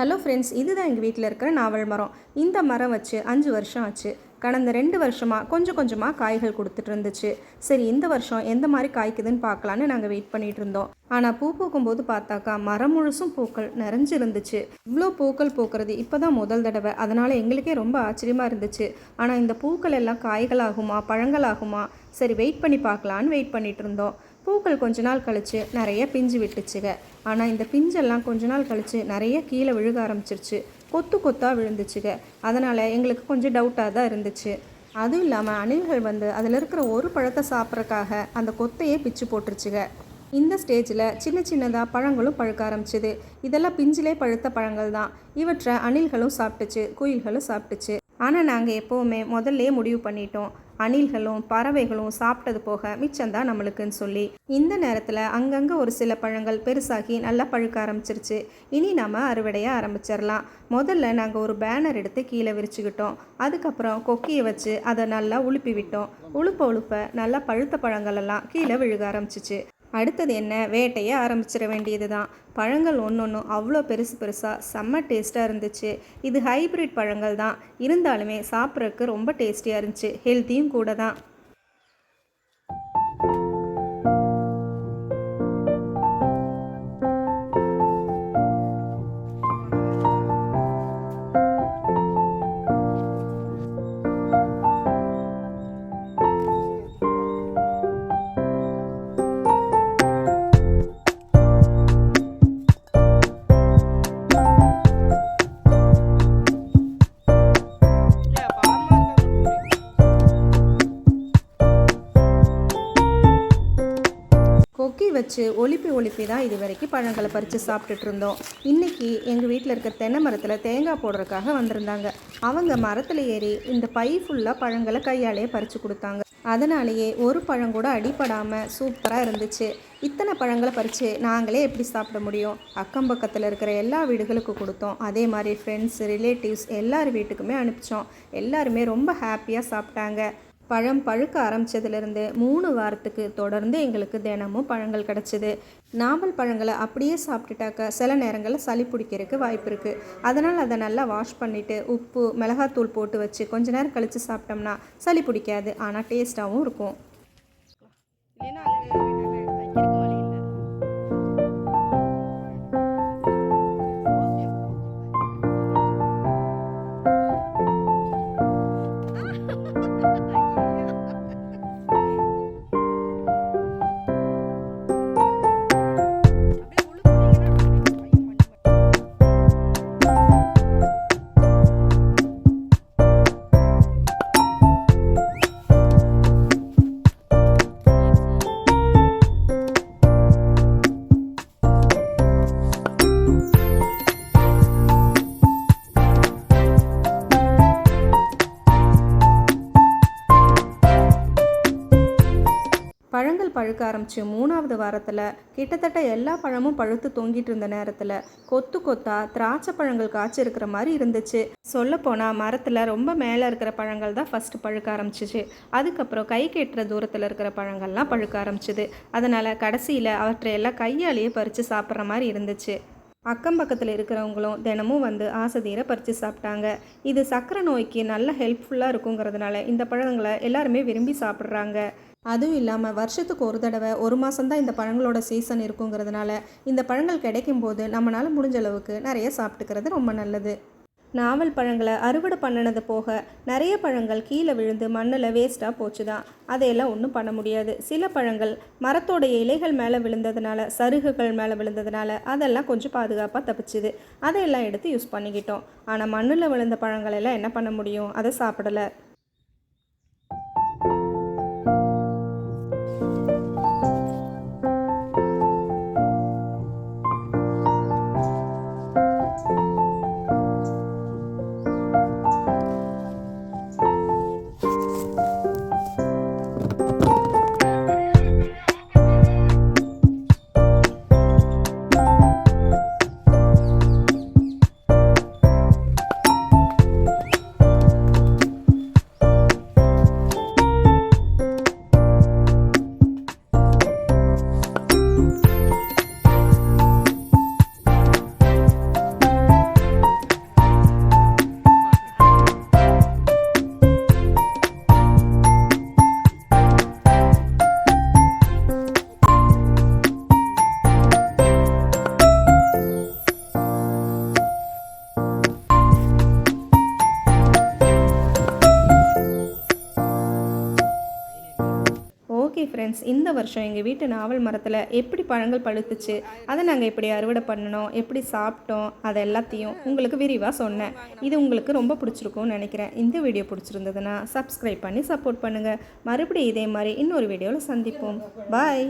Hello friends இதுதான் எங்கள் வீட்டில் இருக்கிற நாவல் மரம். இந்த மரம் வச்சு அஞ்சு வருஷம் ஆச்சு. கடந்த ரெண்டு வருஷமாக கொஞ்சம் கொஞ்சமாக காய்கள் கொடுத்துட்டு இருந்துச்சு. சரி இந்த வருஷம் எந்த மாதிரி காய்க்குதுன்னு பார்க்கலான்னு நாங்கள் வெயிட் பண்ணிட்டு இருந்தோம். ஆனால் பூ பூக்கும்போது பார்த்தாக்கா மரம் முழுசும் பூக்கள் நிறைஞ்சு இருந்துச்சு இவ்வளோ பூக்கள் பூக்கிறது இப்போ தான் முதல் தடவை. அதனால் எங்களுக்கே ரொம்ப ஆச்சரியமாக இருந்துச்சு. ஆனால் இந்த பூக்கள் எல்லாம் காய்களாகுமா பழங்களாகுமா? சரி வெயிட் பண்ணி பார்க்கலான்னு வெயிட் பண்ணிட்டு இருந்தோம். பூக்கள் கொஞ்ச நாள் கழிச்சு நிறைய பிஞ்சு விட்டுச்சுங்க ஆனால் இந்த பிஞ்செல்லாம் கொஞ்ச நாள் கழிச்சு நிறைய கீழே விழுக ஆரம்பிச்சிருச்சு. கொத்து கொத்தாக விழுந்துச்சுங்க அதனால் எங்களுக்கு கொஞ்சம் டவுட்டாக தான் இருந்துச்சு. அதுவும் இல்லாமல் அணில்கள் வந்து அதில் இருக்கிற ஒரு பழத்தை சாப்பிட்றக்காக அந்த கொத்தையே பிச்சு போட்டுருச்சுங்க இந்த ஸ்டேஜில் சின்ன சின்னதாக பழங்களும் பழுக்க ஆரம்பிச்சுது. இதெல்லாம் பிஞ்சிலே பழுத்த பழங்கள் தான். இவற்றை அணில்களும் சாப்பிட்டுச்சு குயில்களும் சாப்பிட்டுச்சு. ஆனால் நாங்கள் எப்போவுமே முதல்லையே முடிவு பண்ணிட்டோம். அணில்களும் பறவைகளும் சாப்பிட்டது போக மிச்சம்தான் நம்மளுக்குன்னு சொல்லி. இந்த நேரத்தில் அங்கங்கே ஒரு சில பழங்கள் பெருசாகி நல்லா பழுக்க ஆரம்பிச்சிருச்சு. இனி நாம் அறுவடையை ஆரம்பிச்சிடலாம் முதல்ல நாங்கள் ஒரு பேனர் எடுத்து கீழே விரிச்சுக்கிட்டோம். அதுக்கப்புறம் கொக்கியை வச்சு அதை நல்லா உழுப்பி விட்டோம் உழுப்ப உழுப்ப நல்லா பழுத்த பழங்கள் எல்லாம் கீழே விழுக ஆரம்பிச்சிச்சு. அடுத்தது என்ன? வேட்டையை ஆரம்பிச்சிட வேண்டியது தான் பழங்கள் ஒன்று ஒன்றும் அவ்வளோ பெருசு பெருசாக செம்ம டேஸ்ட்டாக இருந்துச்சு. இது ஹைப்ரிட் பழங்கள் தான் இருந்தாலுமே சாப்பிட்றதுக்கு ரொம்ப டேஸ்டியாக இருந்துச்சு. ஹெல்த்தியும் கூட தான் வச்சு ஒலிப்பி ஒலிப்பி தான் இது வரைக்கும் பழங்களை பறித்து சாப்பிட்டுட்டு இருந்தோம். இன்றைக்கி எங்கள் வீட்டில் இருக்க தென்னை மரத்தில் தேங்காய் போடுறதுக்காக வந்திருந்தாங்க. அவங்க மரத்தில் ஏறி இந்த பை ஃபுல்லாக பழங்களை கையாலேயே பறித்து கொடுத்தாங்க. அதனாலேயே ஒரு பழம் கூட அடிப்படாமல் சூப்பராக இருந்துச்சு. இத்தனை பழங்களை பறித்து நாங்களே எப்படி சாப்பிட முடியும்? அக்கம் பக்கத்தில் இருக்கிற எல்லா வீடுகளுக்கும் கொடுத்தோம். அதே மாதிரி ஃப்ரெண்ட்ஸ் ரிலேட்டிவ்ஸ் எல்லார் வீட்டுக்குமே அனுப்பிச்சோம். எல்லாருமே ரொம்ப ஹாப்பியாக சாப்பிட்டாங்க. பழம் பழுக்க ஆரம்பித்ததுலேருந்து மூணு வாரத்துக்கு தொடர்ந்து எங்களுக்கு தினமும் பழங்கள் கிடச்சிது. நாவல் பழங்களை அப்படியே சாப்பிட்டுட்டாக்க சில நேரங்களில் சளி பிடிக்கிறதுக்கு வாய்ப்பு இருக்குது அதனால் அதை நல்லா வாஷ் பண்ணிவிட்டு உப்பு மிளகாத்தூள் போட்டு வச்சு கொஞ்ச நேரம் கழித்து சாப்பிட்டோம்னா சளி பிடிக்காது. ஆனால் டேஸ்ட்டாகவும் இருக்கும். பழங்கள் பழுக்க ஆரம்பிச்சு மூணாவது வாரத்தில் கிட்டத்தட்ட எல்லா பழமும் பழுத்து தொங்கிட்டு இருந்த நேரத்தில் கொத்து கொத்தா திராட்சை பழங்கள் காய்ச்சிருக்கிற மாதிரி இருந்துச்சு. சொல்லப்போனால் மரத்தில் ரொம்ப மேலே இருக்கிற பழங்கள் தான் ஃபஸ்ட்டு பழுக்க ஆரம்பிச்சிச்சு. அதுக்கப்புறம் கை கெட்டுற தூரத்தில் இருக்கிற பழங்கள்லாம் பழுக்க ஆரம்பிச்சுது. அதனால் கடைசியில் அவற்றையெல்லாம் கையாலேயே பறித்து சாப்பிட்ற மாதிரி இருந்துச்சு. அக்கம் பக்கத்தில் இருக்கிறவங்களும் தினமும் வந்து ஆசைதீர பறித்து சாப்பிட்டாங்க. இது சர்க்கரை நோய்க்கு நல்ல ஹெல்ப்ஃபுல்லாக இருக்குங்கிறதுனால இந்த பழங்களை எல்லாருமே விரும்பி சாப்பிட்றாங்க. அதுவும் இல்லாமல் வருஷத்துக்கு ஒரு தடவை ஒரு மாதம்தான் இந்த பழங்களோட சீசன் இருக்குங்கிறதுனால இந்த பழங்கள் கிடைக்கும் போது நம்மளால் முடிஞ்ச அளவுக்கு நிறைய சாப்பிட்டுக்கிறது ரொம்ப நல்லது. நாவல் பழங்களை அறுவடை பண்ணினது போக நிறைய பழங்கள் கீழே விழுந்து மண்ணில் வேஸ்ட்டாக போச்சு தான் அதையெல்லாம் ஒன்றும் பண்ண முடியாது. சில பழங்கள் மரத்தோடைய இலைகள் மேலே விழுந்ததுனால சருகுகள் மேலே விழுந்ததுனால அதெல்லாம் கொஞ்சம் பாதுகாப்பாக தப்பிச்சுது. அதையெல்லாம் எடுத்து யூஸ் பண்ணிக்கிட்டோம். ஆனால் மண்ணில் விழுந்த பழங்களெல்லாம் என்ன பண்ண முடியும்? அதை சாப்பிடலை. ஃப்ரெண்ட்ஸ் இந்த வருஷம் எங்கள் வீட்டு நாவல் மரத்தில் எப்படி பழங்கள் பழுத்துச்சு அதை நாங்கள் எப்படி அறுவடை பண்ணணும் எப்படி சாப்பிட்டோம் அதை எல்லாத்தையும் உங்களுக்கு விரிவாக சொன்னேன். இது உங்களுக்கு ரொம்ப பிடிச்சிருக்கும்னு நினைக்கிறேன். இந்த வீடியோ பிடிச்சிருந்ததுன்னா சப்ஸ்கிரைப் பண்ணி சப்போர்ட் பண்ணுங்கள் மறுபடியும் இதே மாதிரி இன்னொரு வீடியோவில் சந்திப்போம். பாய்